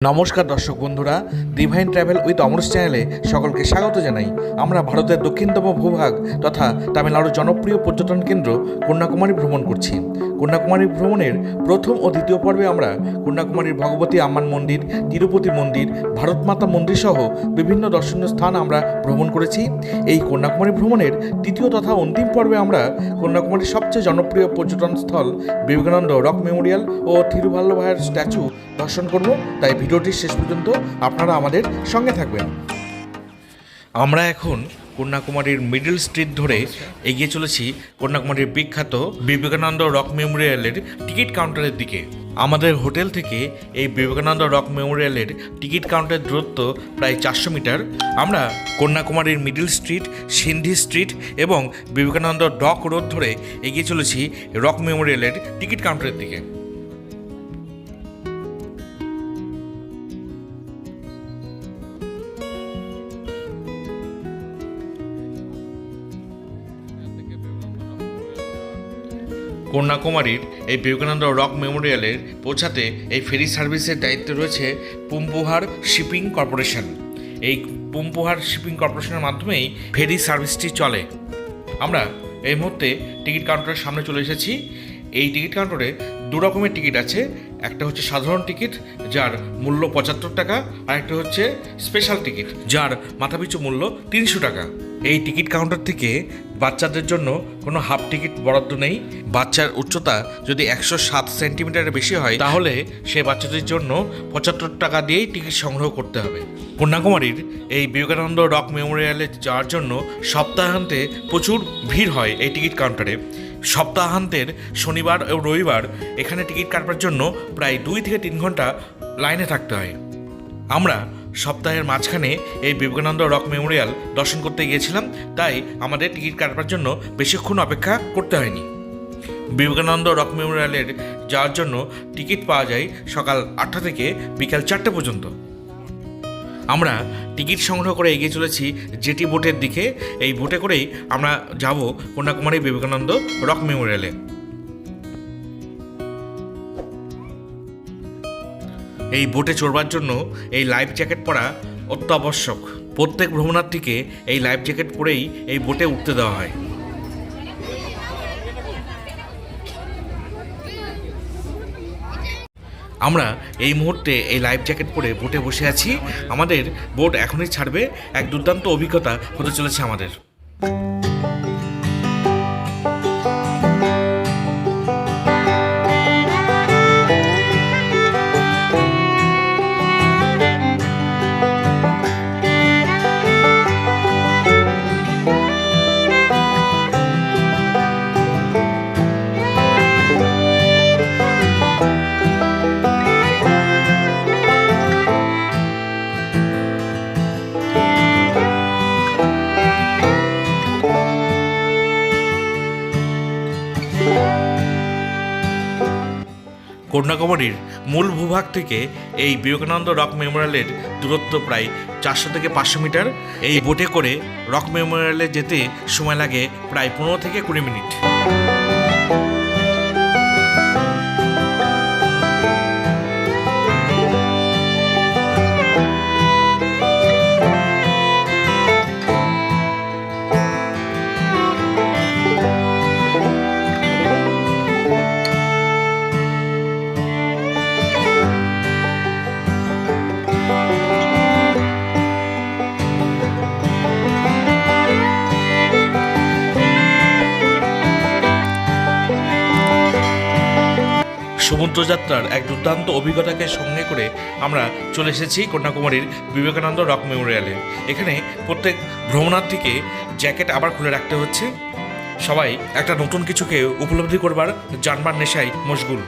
নমস্কার দর্শক বন্ধুরা ডিভাইন ট্রাভেল উইথ অমরস চ্যানেলে সকলকে স্বাগত জানাই। আমরা ভারতের দক্ষিণতম ভূভাগ তথা তামিলনাড়ুর জনপ্রিয় পর্যটন কেন্দ্র কন্যাকুমারী ভ্রমণ করছি। কন্যাকুমারী ভ্রমণের প্রথম ও দ্বিতীয় পর্বে আমরা কন্যাকুমারীর ভগবতী আম্মান মন্দির, তিরুপতি মন্দির ভারত মাতা মন্দির সহ বিভিন্ন দর্শনীয় স্থান আমরা ভ্রমণ করেছি। এই কন্যাকুমারী ভ্রমণের তৃতীয় তথা অন্তিম পর্বে আমরা কন্যাকুমারীর সবচেয়ে জনপ্রিয় পর্যটন স্থল বিবেকানন্দ রক মেমোরিয়াল ও থিরুভাল্লভাইয়ের স্ট্যাচু দর্শন করব, তাই ভিডিওটির শেষ পর্যন্ত আপনারা আমাদের সঙ্গে থাকবেন। আমরা এখন কন্যাকুমারীর মিডল স্ট্রিট ধরে এগিয়ে চলেছি কন্যাকুমারীর বিখ্যাত বিবেকানন্দ রক মেমোরিয়ালের টিকিট কাউন্টারের দিকে। আমাদের হোটেল থেকে এই বিবেকানন্দ রক মেমোরিয়ালের টিকিট কাউন্টারের দূরত্ব প্রায় চারশো মিটার। আমরা কন্যাকুমারীর মিডল স্ট্রিট, সিন্ধি স্ট্রিট এবং বিবেকানন্দ ডক রোড ধরে এগিয়ে চলেছি রক মেমোরিয়ালের টিকিট কাউন্টারের দিকে। কন্যাকুমারীর এই বিবেকানন্দ রক মেমোরিয়ালের পৌঁছাতে এই ফেরি সার্ভিসের দায়িত্বে রয়েছে পুম্পুহার শিপিং কর্পোরেশন। এই পুম্পুহার শিপিং কর্পোরেশনের মাধ্যমেই ফেরি সার্ভিসটি চলে। আমরা এই মুহূর্তে টিকিট কাউন্টারের সামনে চলে এসেছি। এই টিকিট কাউন্টারে দু রকমের টিকিট আছে। একটা হচ্ছে সাধারণ টিকিট, যার মূল্য পঁচাত্তর টাকা আর একটা হচ্ছে স্পেশাল টিকিট, যার মাথাপিছু মূল্য তিনশো টাকা। এই টিকিট কাউন্টার থেকে বাচ্চাদের জন্য কোনো হাফ টিকিট বরাদ্দ নেই। বাচ্চার উচ্চতা যদি একশো সাত সেন্টিমিটারের বেশি হয়, তাহলে সে বাচ্চাদের জন্য পঁচাত্তর টাকা দিয়েই টিকিট সংগ্রহ করতে হবে। কন্যাকুমারীর এই বিবেকানন্দ রক মেমোরিয়ালে যাওয়ার জন্য সপ্তাহান্তে প্রচুর ভিড় হয় এই টিকিট কাউন্টারে। সপ্তাহান্তের শনিবার ও রবিবার এখানে টিকিট কাটবার জন্য প্রায় দুই থেকে তিন ঘণ্টা লাইনে থাকতে হয়। আমরা সপ্তাহের মাঝখানে এই বিবেকানন্দ রক মেমোরিয়াল দর্শন করতে গিয়েছিলাম, তাই আমাদের টিকিট কাটবার জন্য বেশিক্ষণ অপেক্ষা করতে হয়নি। বিবেকানন্দ রক মেমোরিয়ালের যাওয়ার জন্য টিকিট পাওয়া যায় সকাল আটটা থেকে বিকাল চারটে পর্যন্ত। আমরা টিকিট সংগ্রহ করে এগিয়ে চলেছি জেটি বোটের দিকে। এই বোটে করেই আমরা যাব কন্যাকুমারী বিবেকানন্দ রক মেমোরিয়ালে। এই বোটে চড়বার জন্য এই লাইফ জ্যাকেট পরা অত্যাবশ্যক। প্রত্যেক ভ্রমণার্থীকে এই লাইফ জ্যাকেট পরেই এই বোটে উঠতে দেওয়া হয়। আমরা এই মুহূর্তে এই লাইফ জ্যাকেট পরে বোটে বসে আছি। আমাদের বোট এখনই ছাড়বে। এক দুর্দান্ত অভিজ্ঞতা হতে চলেছে আমাদের। কন্যাকুমারীর মূল ভূভাগ থেকে এই বিবেকানন্দ রক মেমোরিয়ালের দূরত্ব প্রায় চারশো থেকে পাঁচশো মিটার। এই বোটে করে রক মেমোরিয়ালে যেতে সময় লাগে প্রায় পনেরো থেকে কুড়ি মিনিট। সমুদ্রযাত্রার এক দুর্দান্ত অভিজ্ঞতাকে সঙ্গে করে আমরা চলে এসেছি কন্যাকুমারীর বিবেকানন্দ রক মেমোরিয়ালে। এখানে প্রত্যেক ভ্রমণার্থীকে জ্যাকেট আবার খুলে রাখতে হচ্ছে। সবাই একটা নতুন কিছুকে উপলব্ধি করবার জানবার নেশায় মশগুল।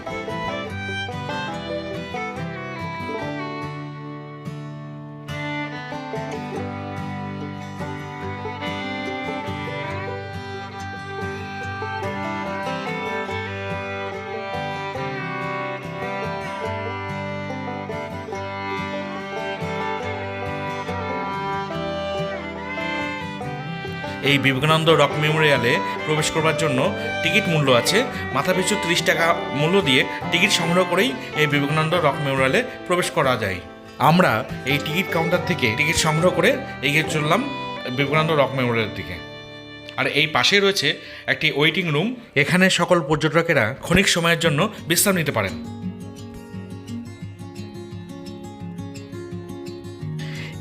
এই বিবেকানন্দ রক মেমোরিয়ালে প্রবেশ করবার জন্য টিকিট মূল্য আছে। মাথাপিছু ত্রিশ টাকা মূল্য দিয়ে টিকিট সংগ্রহ করেই এই বিবেকানন্দ রক মেমোরিয়ালে প্রবেশ করা যায়। আমরা এই টিকিট কাউন্টার থেকে টিকিট সংগ্রহ করে এগিয়ে চললাম বিবেকানন্দ রক মেমোরিয়ালের দিকে। আর এই পাশেই রয়েছে একটি ওয়েটিং রুম। এখানে সকল পর্যটকেরা ক্ষণিক সময়ের জন্য বিশ্রাম নিতে পারেন।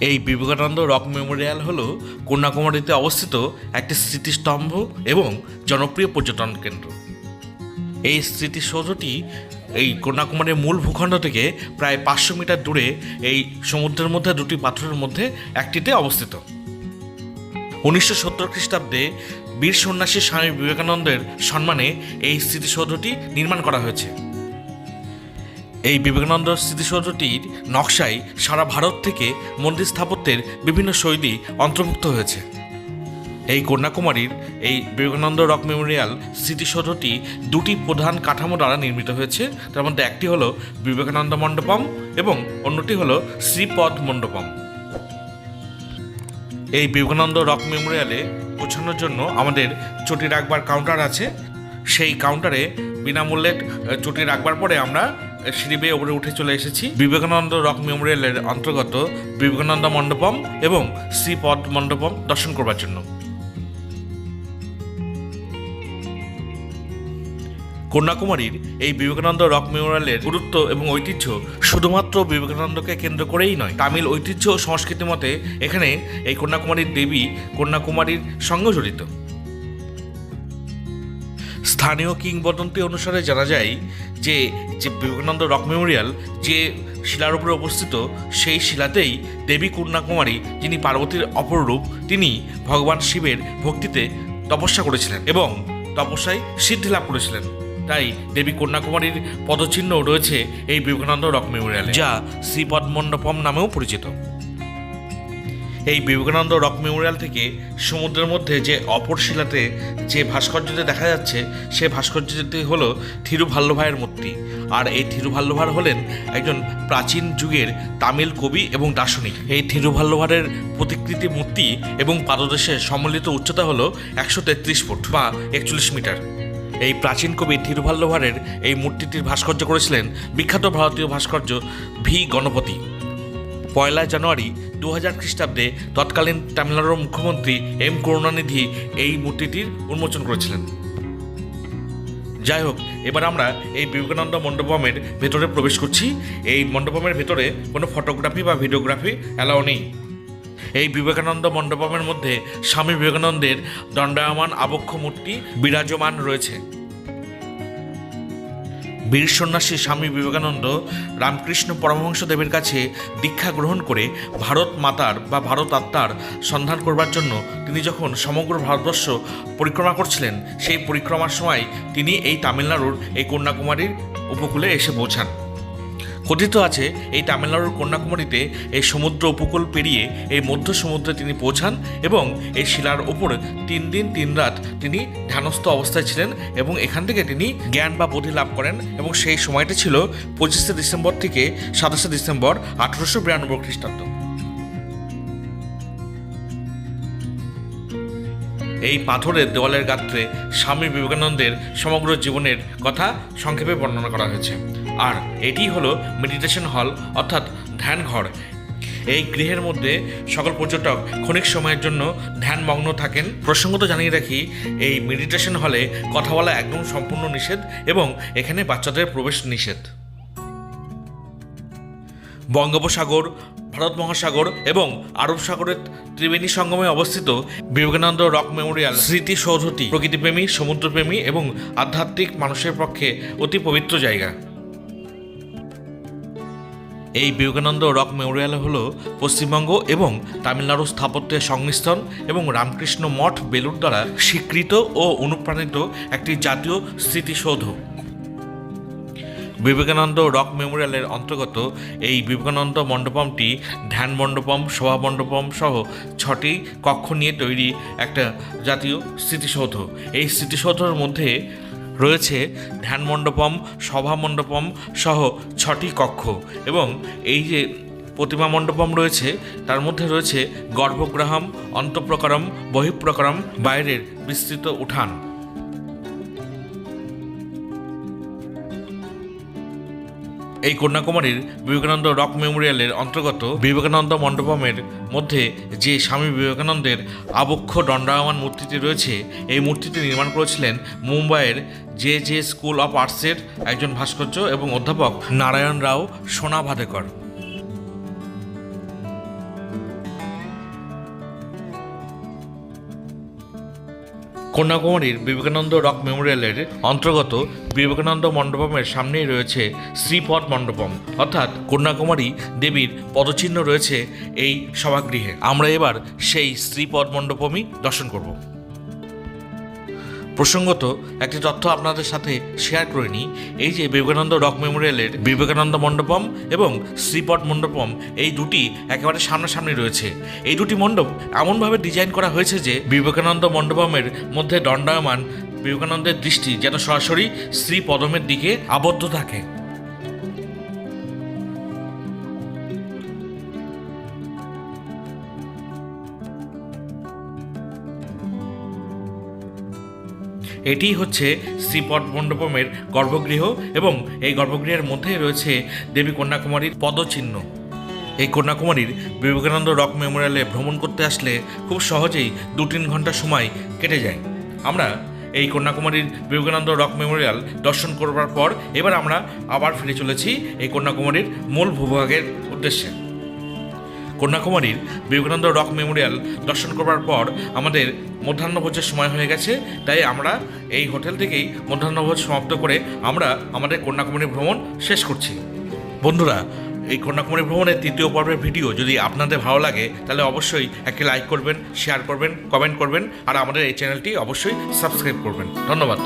এই বিবেকানন্দ রক মেমোরিয়াল হলো কন্যাকুমারীতে অবস্থিত একটি স্মৃতিস্তম্ভ এবং জনপ্রিয় পর্যটন কেন্দ্র। এই স্মৃতিসৌধটি এই কন্যাকুমারীর মূল ভূখণ্ড থেকে প্রায় পাঁচশো মিটার দূরে এই সমুদ্রের মধ্যে দুটি পাথরের মধ্যে একটিতে অবস্থিত। উনিশশো সত্তর খ্রিস্টাব্দে বীর সন্ন্যাসী স্বামী বিবেকানন্দের সম্মানে এই স্মৃতিসৌধটি নির্মাণ করা হয়েছে। এই বিবেকানন্দ স্মৃতিসৌধটির নকশায় সারা ভারত থেকে মন্দির স্থাপত্যের বিভিন্ন শৈলী অন্তর্ভুক্ত হয়েছে। এই কন্যাকুমারীর এই বিবেকানন্দ রক মেমোরিয়াল স্মৃতিসৌধটি দুটি প্রধান কাঠামো দ্বারা নির্মিত হয়েছে। তার মধ্যে একটি হলো বিবেকানন্দ মণ্ডপম এবং অন্যটি হলো শ্রীপদ মণ্ডপম। এই বিবেকানন্দ রক মেমোরিয়ালে পৌঁছানোর জন্য আমাদের চটি রাখবার কাউন্টার আছে। সেই কাউন্টারে বিনামূল্যে চটি রাখবার পরে আমরা সিঁড়ি বেয়ে ওপরে উঠে চলে এসেছি। বিবেকানন্দ রক মেমোরিয়ালের অন্তর্গত বিবেকানন্দ মণ্ডপম এবং শ্রীপদ মণ্ডপম দর্শন করবার জন্য। কন্যাকুমারীর এই বিবেকানন্দ রক মেমোরিয়ালের গুরুত্ব এবং ঐতিহ্য শুধুমাত্র বিবেকানন্দকে কেন্দ্র করেই নয়, তামিল ঐতিহ্য ও সংস্কৃতি মতে এখানে এই কন্যাকুমারীর দেবী কন্যাকুমারীর সঙ্গে জড়িত। স্থানীয় কিংবদন্তি অনুসারে জানা যায় যে যে বিবেকানন্দ রক মেমোরিয়াল যে শিলার উপরে অবস্থিত, সেই শিলাতেই দেবী কন্যাকুমারী, যিনি পার্বতীর অপরূপ তিনি ভগবান শিবের ভক্তিতে তপস্যা করেছিলেন এবং তপস্যায় সিদ্ধি লাভ করেছিলেন। তাই দেবী কন্যাকুমারীর পদচিহ্ন রয়েছে এই বিবেকানন্দ রক মেমোরিয়ালে। যা শ্রীপদ মণ্ডপম নামেও পরিচিত। এই বিবেকানন্দ রক মেমোরিয়াল থেকে সমুদ্রের মধ্যে যে অপর শিলাতে যে ভাস্কর্যটি দেখা যাচ্ছে, সে ভাস্কর্যটি হলো থিরুভাল্লভাইয়ের মূর্তি। আর এই থিরুভাল্লভার হলেন একজন প্রাচীন যুগের তামিল কবি এবং দার্শনিক। এই থিরুভাল্লভারের প্রতিকৃতি মূর্তি এবং পাদদেশে সম্মিলিত উচ্চতা হলো একশো তেত্রিশ ফুট বা একচল্লিশ মিটার। এই প্রাচীন কবি থিরুভাল্লভারের এই মূর্তিটির ভাস্কর্য করেছিলেন বিখ্যাত ভারতীয় ভাস্কর্য ভি গণপতি। পয়লা জানুয়ারি দু হাজার খ্রিস্টাব্দে তৎকালীন তামিলনাড়ুর মুখ্যমন্ত্রী এম করুণানিধি এই মূর্তিটির উন্মোচন করেছিলেন। যাই হোক এবার আমরা এই বিবেকানন্দ মণ্ডপমের ভেতরে প্রবেশ করছি। এই মণ্ডপমের ভেতরে কোনো ফটোগ্রাফি বা ভিডিওগ্রাফি অ্যালাও নেই। এই বিবেকানন্দ মণ্ডপমের মধ্যে স্বামী বিবেকানন্দের দণ্ডায়মান আবক্ষ মূর্তি বিরাজমান রয়েছে। বীর সন্ন্যাসী স্বামী বিবেকানন্দ রামকৃষ্ণ পরমহংসদেবের কাছে দীক্ষা গ্রহণ করে ভারত মাতার বা ভারত আত্মার সন্ধান করবার জন্য তিনি যখন সমগ্র ভারতবর্ষ পরিক্রমা করছিলেন, সেই পরিক্রমার সময় তিনি এই তামিলনাড়ুর এই কন্যাকুমারীর উপকূলে এসে পৌঁছান। কথিত আছে, এই তামিলনাড়ুর কন্যাকুমারীতে এই সমুদ্র উপকূল পেরিয়ে এই মধ্য সমুদ্রে তিনি পৌঁছান এবং এই শিলার ওপর তিন দিন তিন রাত তিনি ধ্যানস্থ অবস্থায় ছিলেন এবং এখান থেকে তিনি জ্ঞান বা বোধি লাভ করেন এবং সেই সময়টা ছিল পঁচিশে ডিসেম্বর থেকে সাতাশে ডিসেম্বর আঠারোশো বিরানব্বই খ্রিস্টাব্দ। এই পাথরের দেওয়ালের গাত্রে স্বামী বিবেকানন্দের সমগ্র জীবনের কথা সংক্ষেপে বর্ণনা করা হয়েছে। আর এটি হলো মেডিটেশন হল অর্থাৎ ধ্যান ঘর এই গৃহের মধ্যে সকল পর্যটক ক্ষণিক সময়ের জন্য ধ্যানমগ্ন থাকেন। প্রসঙ্গত জানিয়ে রাখি, এই মেডিটেশন হলে কথা বলা একদম সম্পূর্ণ নিষেধ এবং এখানে বাচ্চাদের প্রবেশ নিষেধ। বঙ্গোপসাগর, ভারত মহাসাগর এবং আরব সাগরের ত্রিবেণী সঙ্গমে অবস্থিত বিবেকানন্দ রক মেমোরিয়াল স্মৃতিসৌধটি প্রকৃতিপ্রেমী, সমুদ্রপ্রেমী এবং আধ্যাত্মিক মানুষের পক্ষে অতি পবিত্র জায়গা। এই বিবেকানন্দ রক মেমোরিয়াল হল পশ্চিমবঙ্গ এবং তামিলনাড়ু স্থাপত্যের সংমিশ্রণ এবং রামকৃষ্ণ মঠ বেলুর দ্বারা স্বীকৃত ও অনুপ্রাণিত একটি জাতীয় স্মৃতিসৌধ। বিবেকানন্দ রক মেমোরিয়ালের অন্তর্গত এই বিবেকানন্দ মণ্ডপমটি ধ্যান মণ্ডপম সভা মণ্ডপম সহ ছটি কক্ষ নিয়ে তৈরি একটা জাতীয় স্মৃতিসৌধ। এই স্মৃতিসৌধের মধ্যে রয়েছে ধ্যান মণ্ডপম সভা মণ্ডপম সহ ছটি কক্ষ এবং এই যে প্রতিমা মণ্ডপম রয়েছে, তার মধ্যে রয়েছে গর্ভগ্রহম অন্তঃপ্রকরম, বহিঃপ্রকরম, বাইরের বিস্তৃত উঠান। এই কন্যাকুমারীর বিবেকানন্দ রক মেমোরিয়ালের অন্তর্গত বিবেকানন্দ মণ্ডপমের মধ্যে যে স্বামী বিবেকানন্দের আবক্ষ দণ্ডায়মান মূর্তিটি রয়েছে, এই মূর্তিটি নির্মাণ করেছিলেন মুম্বাইয়ের জে জে স্কুল অফ আর্টসের একজন ভাস্কর্য এবং অধ্যাপক নারায়ণ রাও সোনা ভাদেকর। কন্যাকুমারীর বিবেকানন্দ রক মেমোরিয়ালের অন্তর্গত বিবেকানন্দ মণ্ডপমের সামনেই রয়েছে শ্রীপদ মণ্ডপম। অর্থাৎ কন্যাকুমারী দেবীর পদচিহ্ন রয়েছে এই সভাগৃহে। আমরা এবার সেই শ্রীপদ মণ্ডপমই দর্শন করব। প্রসঙ্গত, একটি তথ্য আপনাদের সাথে শেয়ার করে নিই। এই যে বিবেকানন্দ রক মেমোরিয়ালের বিবেকানন্দ মণ্ডপম এবং শ্রীপট মণ্ডপম, এই দুটি একেবারে সামনাসামনি রয়েছে। এই দুটি মণ্ডপ এমনভাবে ডিজাইন করা হয়েছে যে বিবেকানন্দ মণ্ডপমের মধ্যে দণ্ডায়মান বিবেকানন্দের দৃষ্টি যেন সরাসরি শ্রী পদমের দিকে আবদ্ধ থাকে। এটি হচ্ছে শ্রীপদ মণ্ডপমের গর্ভগৃহ এবং এই গর্ভগৃহের মধ্যে রয়েছে দেবী কন্যাকুমারীর পদচিহ্ন। এই কন্যাকুমারীর বিবেকানন্দ রক মেমোরিয়ালে ভ্রমণ করতে আসলে খুব সহজেই দু তিন ঘণ্টা সময় কেটে যায়। আমরা এই কন্যাকুমারীর বিবেকানন্দ রক মেমোরিয়াল দর্শন করবার পর এবার আমরা আবার ফিরে চলেছি এই কন্যাকুমারীর মূল ভূভাগের উদ্দেশ্যে। কন্যাকুমারীর বিবেকানন্দ রক মেমোরিয়াল দর্শন করবার পর আমাদের মধ্যাহ্নভোজের সময় হয়ে গেছে। তাই আমরা এই হোটেল থেকেই মধ্যাহ্নভোজ সমাপ্ত করে আমরা আমাদের কন্যাকুমারী ভ্রমণ শেষ করছি। বন্ধুরা, এই কন্যাকুমারী ভ্রমণের তৃতীয় পর্বের ভিডিও যদি আপনাদের ভালো লাগে, তাহলে অবশ্যই একটি লাইক করবেন শেয়ার করবেন কমেন্ট করবেন, আর আমাদের এই চ্যানেলটি অবশ্যই সাবস্ক্রাইব করবেন। ধন্যবাদ।